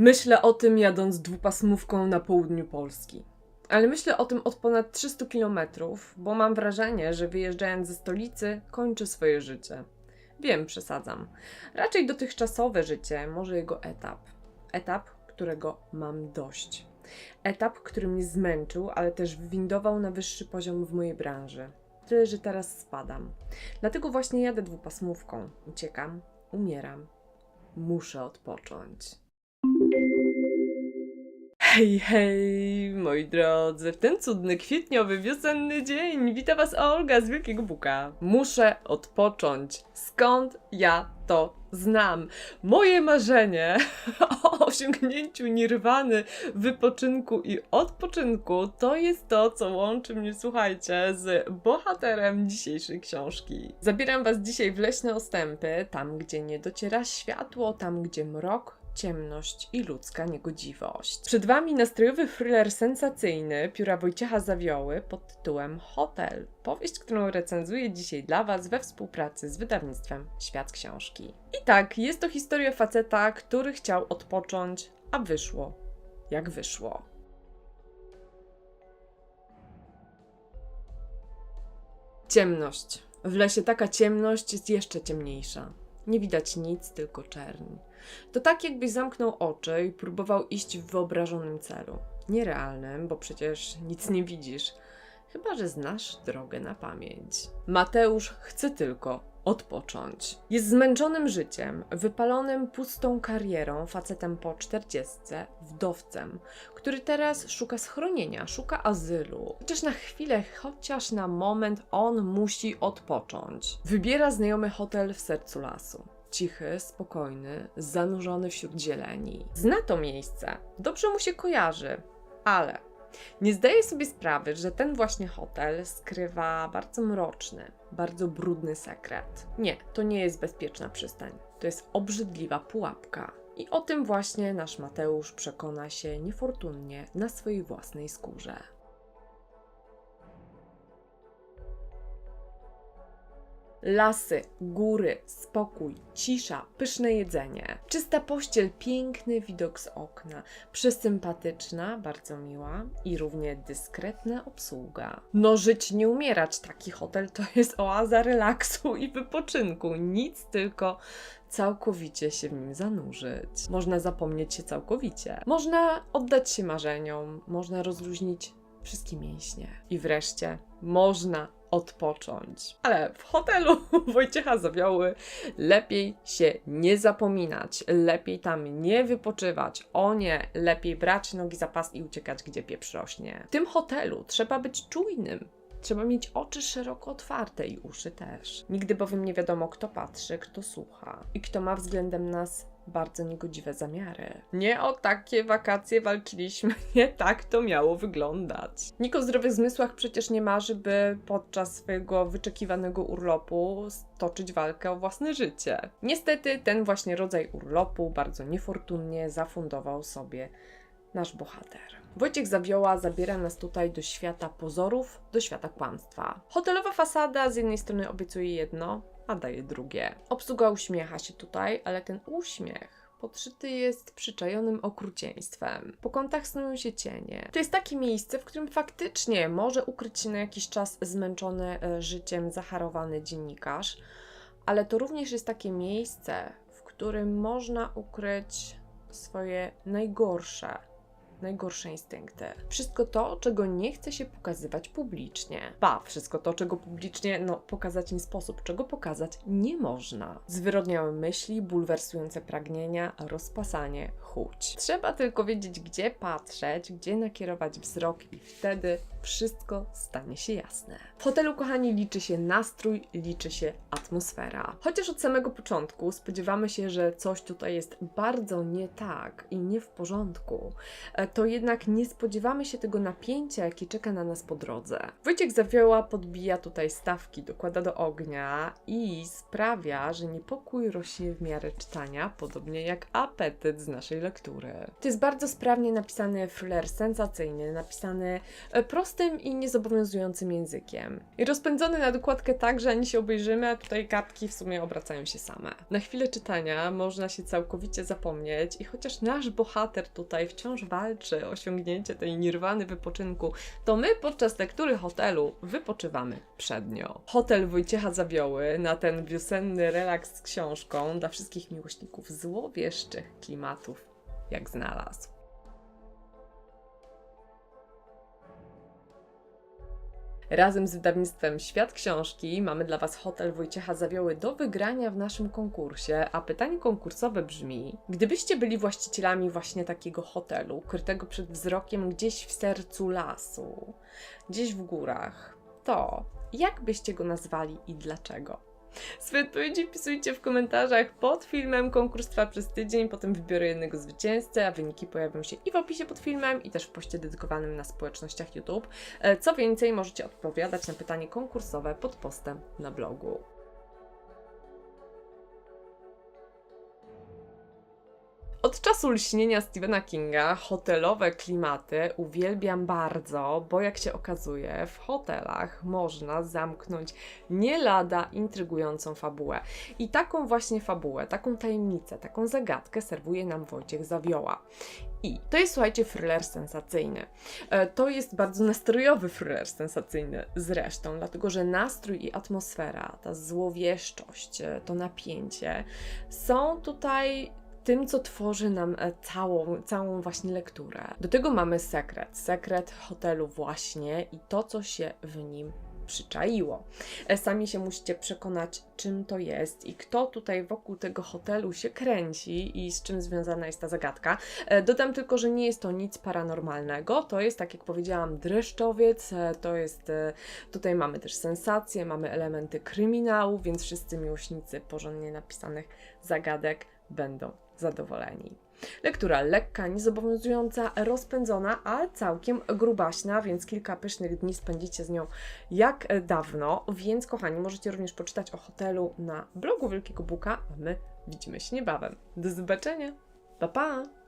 Myślę o tym jadąc dwupasmówką na południu Polski. Ale myślę o tym od ponad 300 kilometrów, bo mam wrażenie, że wyjeżdżając ze stolicy kończę swoje życie. Wiem, przesadzam. Raczej dotychczasowe życie, może jego etap. Etap, którego mam dość. Etap, który mnie zmęczył, ale też windował na wyższy poziom w mojej branży. Tyle, że teraz spadam. Dlatego właśnie jadę dwupasmówką. Uciekam, umieram. Muszę odpocząć. Hej, hej, moi drodzy, w ten cudny, kwietniowy, wiosenny dzień wita Was Olga z Wielkiego Buka. Muszę odpocząć. Skąd ja to znam? Moje marzenie o osiągnięciu nirwany, wypoczynku i odpoczynku to jest to, co łączy mnie, słuchajcie, z bohaterem dzisiejszej książki. Zabieram Was dzisiaj w leśne ostępy, tam gdzie nie dociera światło, tam gdzie mrok, ciemność i ludzka niegodziwość. Przed Wami nastrojowy thriller sensacyjny pióra Wojciecha Zawioły pod tytułem Hotel. Powieść, którą recenzuję dzisiaj dla Was we współpracy z wydawnictwem Świat Książki. I tak, jest to historia faceta, który chciał odpocząć, a wyszło jak wyszło. Ciemność. W lesie taka ciemność jest jeszcze ciemniejsza. Nie widać nic, tylko czerń. To tak, jakbyś zamknął oczy i próbował iść w wyobrażonym celu. Nierealnym, bo przecież nic nie widzisz, chyba że znasz drogę na pamięć. Mateusz chce tylko odpocząć. Jest zmęczonym życiem, wypalonym pustą karierą, facetem po czterdziestce, wdowcem, który teraz szuka schronienia, szuka azylu. Chociaż na chwilę, chociaż na moment on musi odpocząć. Wybiera znajomy hotel w sercu lasu. Cichy, spokojny, zanurzony wśród zieleni. Zna to miejsce, dobrze mu się kojarzy, ale nie zdaje sobie sprawy, że ten właśnie hotel skrywa bardzo mroczny, bardzo brudny sekret. Nie, to nie jest bezpieczna przystań. To jest obrzydliwa pułapka. I o tym właśnie nasz Mateusz przekona się niefortunnie na swojej własnej skórze. Lasy, góry, spokój, cisza, pyszne jedzenie, czysta pościel, piękny widok z okna, przesympatyczna, bardzo miła i równie dyskretna obsługa. No żyć nie umierać, taki hotel to jest oaza relaksu i wypoczynku, nic tylko całkowicie się w nim zanurzyć. Można zapomnieć się całkowicie. Można oddać się marzeniom, można rozluźnić wszystkie mięśnie. I wreszcie można odpocząć. Ale w hotelu Wojciecha Zawioły lepiej się nie zapominać, lepiej tam nie wypoczywać. O nie, lepiej brać nogi za pas i uciekać, gdzie pieprz rośnie. W tym hotelu trzeba być czujnym. Trzeba mieć oczy szeroko otwarte i uszy też. Nigdy bowiem nie wiadomo, kto patrzy, kto słucha i kto ma względem nas bardzo niegodziwe zamiary. Nie o takie wakacje walczyliśmy, nie tak to miało wyglądać. Nikt o zdrowych zmysłach przecież nie marzy, by podczas swojego wyczekiwanego urlopu stoczyć walkę o własne życie. Niestety ten właśnie rodzaj urlopu bardzo niefortunnie zafundował sobie nasz bohater. Wojciech Zawioła zabiera nas tutaj do świata pozorów, do świata kłamstwa. Hotelowa fasada z jednej strony obiecuje jedno, a daje drugie. Obsługa uśmiecha się tutaj, ale ten uśmiech podszyty jest przyczajonym okrucieństwem. Po kątach snują się cienie. To jest takie miejsce, w którym faktycznie może ukryć się na jakiś czas zmęczony e, życiem, zacharowany dziennikarz, ale to również jest takie miejsce, w którym można ukryć swoje najgorsze najgorsze instynkty. Wszystko to, czego nie chce się pokazywać publicznie. Ba, wszystko to, czego publicznie, no, pokazać nie sposób, czego pokazać nie można. Zwyrodniałe myśli, bulwersujące pragnienia, rozpasanie, chuć. Trzeba tylko wiedzieć, gdzie patrzeć, gdzie nakierować wzrok i wtedy wszystko stanie się jasne. W hotelu, kochani, liczy się nastrój, liczy się atmosfera. Chociaż od samego początku spodziewamy się, że coś tutaj jest bardzo nie tak i nie w porządku, e, to jednak nie spodziewamy się tego napięcia, jakie czeka na nas po drodze. Wojciech Zawioła podbija tutaj stawki, dokłada do ognia i sprawia, że niepokój rośnie w miarę czytania, podobnie jak apetyt z naszej lektury. To jest bardzo sprawnie napisany thriller sensacyjny, napisany e, prosto prostym i niezobowiązującym językiem. I rozpędzony na dokładkę tak, że ani się obejrzymy, a tutaj kartki w sumie obracają się same. Na chwilę czytania można się całkowicie zapomnieć i chociaż nasz bohater tutaj wciąż walczy o osiągnięcie tej nirwany wypoczynku, to my podczas lektury hotelu wypoczywamy przednio. Hotel Wojciecha Zawioły na ten wiosenny relaks z książką dla wszystkich miłośników złowieszczych klimatów jak znalazł. Razem z wydawnictwem Świat Książki mamy dla Was hotel Wojciecha Zawioły do wygrania w naszym konkursie, a pytanie konkursowe brzmi: Gdybyście byli właścicielami właśnie takiego hotelu, ukrytego przed wzrokiem gdzieś w sercu lasu, gdzieś w górach, to jak byście go nazwali i dlaczego? Swoje odpowiedzi wpisujcie w komentarzach pod filmem. Konkurs trwa przez tydzień, potem wybiorę jednego zwycięzcę, a wyniki pojawią się i w opisie pod filmem, i też w poście dedykowanym na społecznościach YouTube. E, Co więcej, możecie odpowiadać na pytanie konkursowe pod postem na blogu. Od czasu lśnienia Stephena Kinga hotelowe klimaty uwielbiam bardzo, bo jak się okazuje, w hotelach można zamknąć nie lada intrygującą fabułę. I taką właśnie fabułę, taką tajemnicę, taką zagadkę serwuje nam Wojciech Zawioła. I to jest, słuchajcie, thriller sensacyjny. E, To jest bardzo nastrojowy thriller sensacyjny zresztą, dlatego że nastrój i atmosfera, ta złowieszczość, e, to napięcie są tutaj tym, co tworzy nam e, całą, całą właśnie lekturę. Do tego mamy sekret, sekret hotelu właśnie i to, co się w nim przyczaiło. E, Sami się musicie przekonać, czym to jest i kto tutaj wokół tego hotelu się kręci i z czym związana jest ta zagadka. E, Dodam tylko, że nie jest to nic paranormalnego. To jest, tak jak powiedziałam, dreszczowiec. To jest, tutaj mamy też sensacje, mamy elementy kryminału, więc wszyscy miłośnicy porządnie napisanych zagadek będą zadowoleni. Lektura lekka, niezobowiązująca, rozpędzona, ale całkiem grubaśna, więc kilka pysznych dni spędzicie z nią jak dawno. Więc, kochani, możecie również poczytać o hotelu na blogu Wielkiego Buka, a my widzimy się niebawem. Do zobaczenia! Pa, pa!